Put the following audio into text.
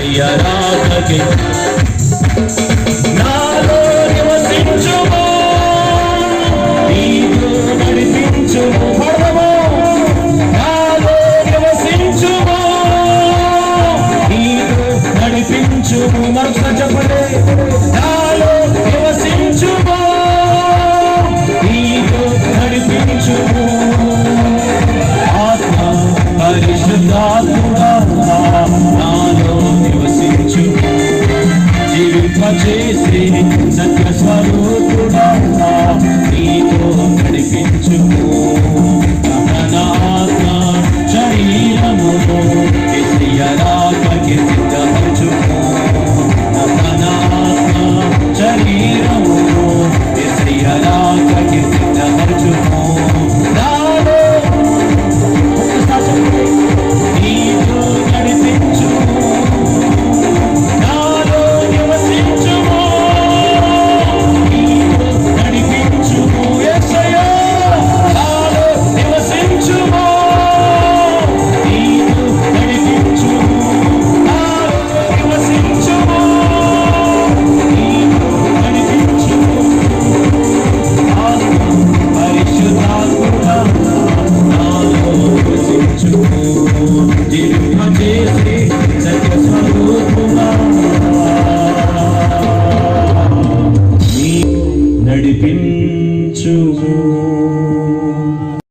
ప్రియరాధకి నాలో నివసించుము. నీతో నడిపించుము. పడము నాలో నివసించుము. నీతో నడిపించుము. మరొకసారి చెప్పండి. నాలో నివసించుము. నీతో నడిపించుము. ఆత్మ పరిశుద్ధాత్ముడా. నాలో జీవింపజేసి జీవింపచేసి సత్య స్వరూపుడా నీతో నడిపించు నడిపించుము